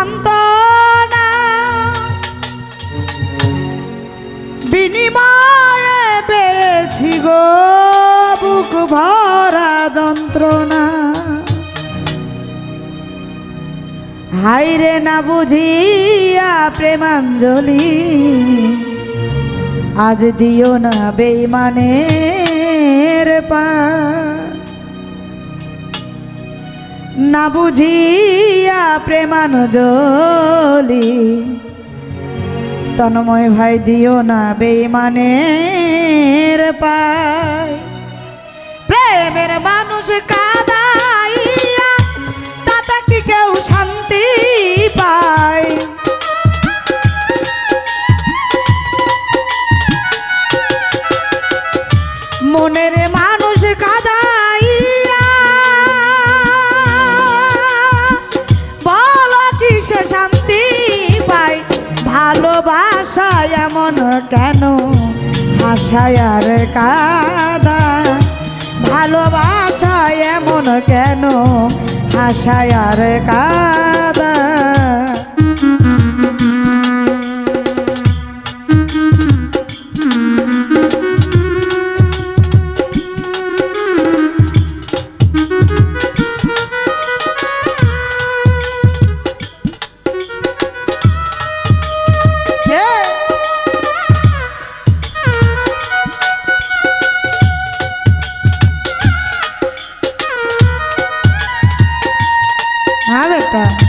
শান্ত বিনিময়ে পেয়েছি গো বুক ভরা যন্ত্রণা। হাইরে না বুঝিয়া প্রেমাঞ্জলি, আজ দিও না বেইমানের পা না বুঝিয়া প্রেমান জলি তনময় ভাই দিও না বেইমানের পায়। প্রেমের মানুষ কাদাইয়া, তাতে কি কেউ শান্তি পায়? এমন কেন? আশায় আর কাদা ভালোবাসা এমন কেন? আশায় আর কাদা। 싶다.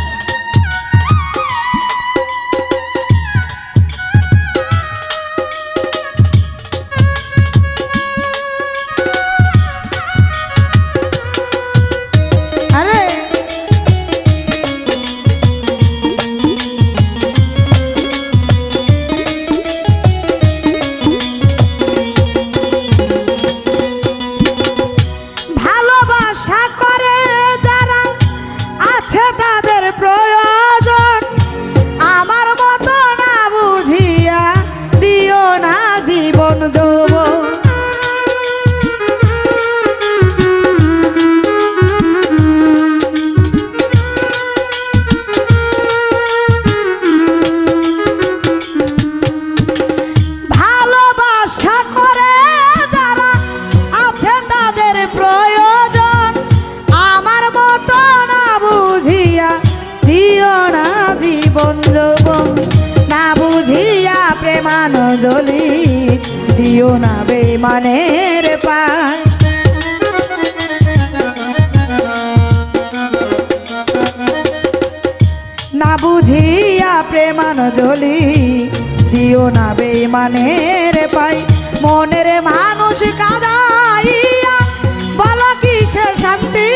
প্রেমান জলি দিও না বেমানের পায়। না বুঝিয়া প্রেমান জলি দিও না বেমানের পাই মনের মানুষ কাদাইয়া, বল কিসে শান্তি?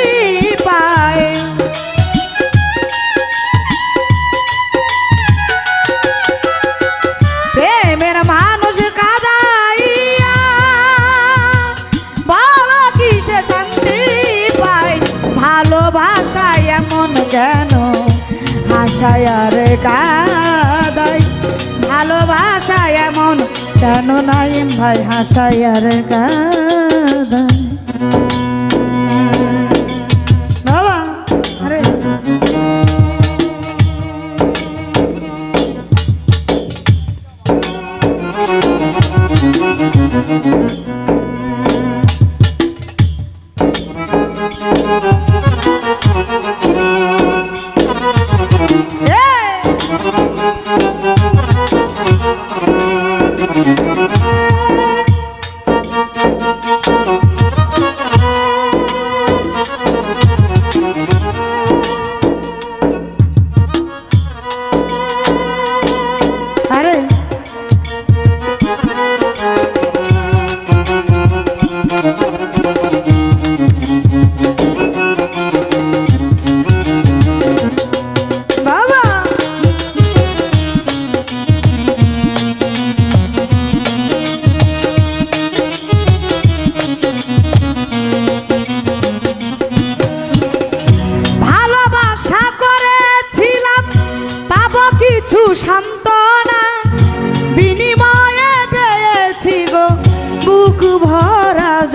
ভালোবাসা এমন কেন? হাসায় আর কাদাই ভালোবাসা এমন কেন? নাই ভাই হাসায় আর কাদাই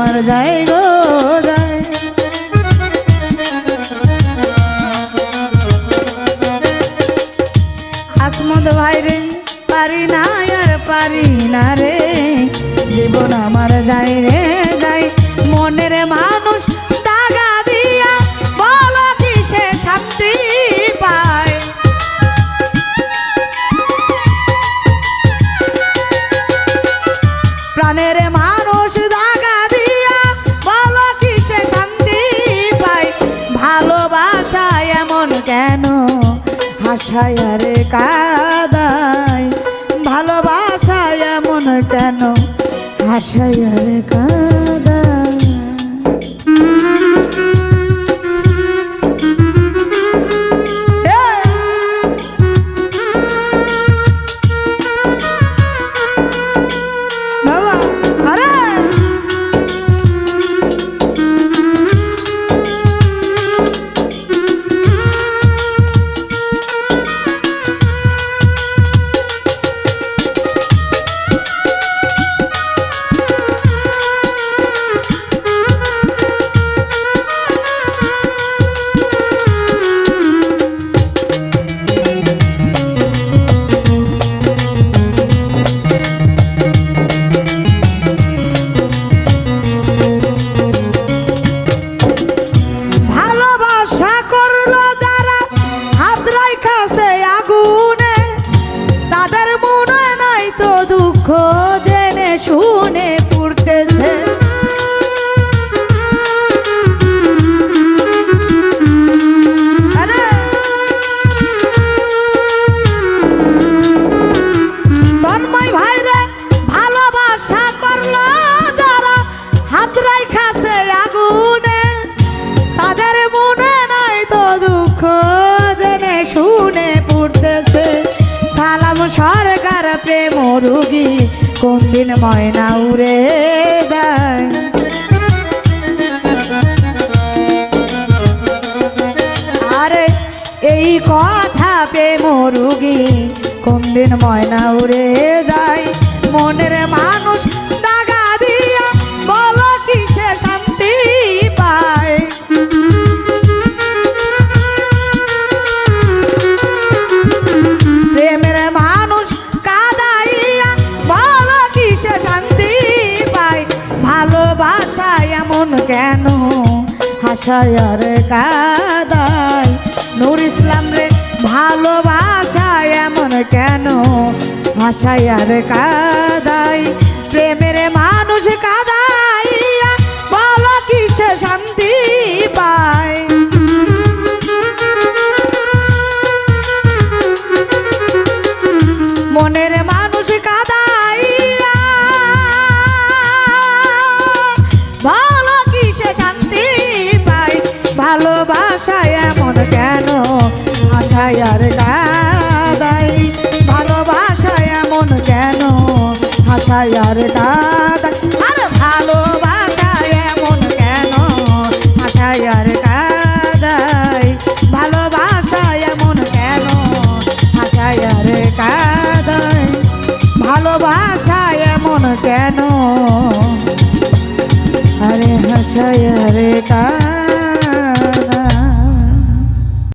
আমার যাই গো আসমদ ভাই রে, পারি না আর পারি না রে। জীবন আমার যাই রে। হাসায় আরে কাদায় ভালোবাসা এমন কেন? হাসায় আরে কাদায়। সরকার প্রেম রুগী, কোন দিন ময়না উড়ে যায়? আরে, এই কথা প্রেম রুগী, কোন দিন ময়না উড়ে যায়? মনের মানুষ এমন কেন? হাসায় আর কাদায়। নূর ইসলাম রে ভালোবাসায় এমন কেন? হাসায় আর কাদায়। প্রেমের মানুষ কাদাইয়া ভালোবাসায় এমন কেন? আশায় আর কাদাই ভালোবাসায় এমন কেন? আশায় আর কাদাই আর ভালোবাসায় এমন কেন? আশায় আর কাদাই ভালোবাসায় এমন কেন? হাসায় আর কাদায় ভালোবাসা এমন কেন? আরে হাসায় আরে কাদায়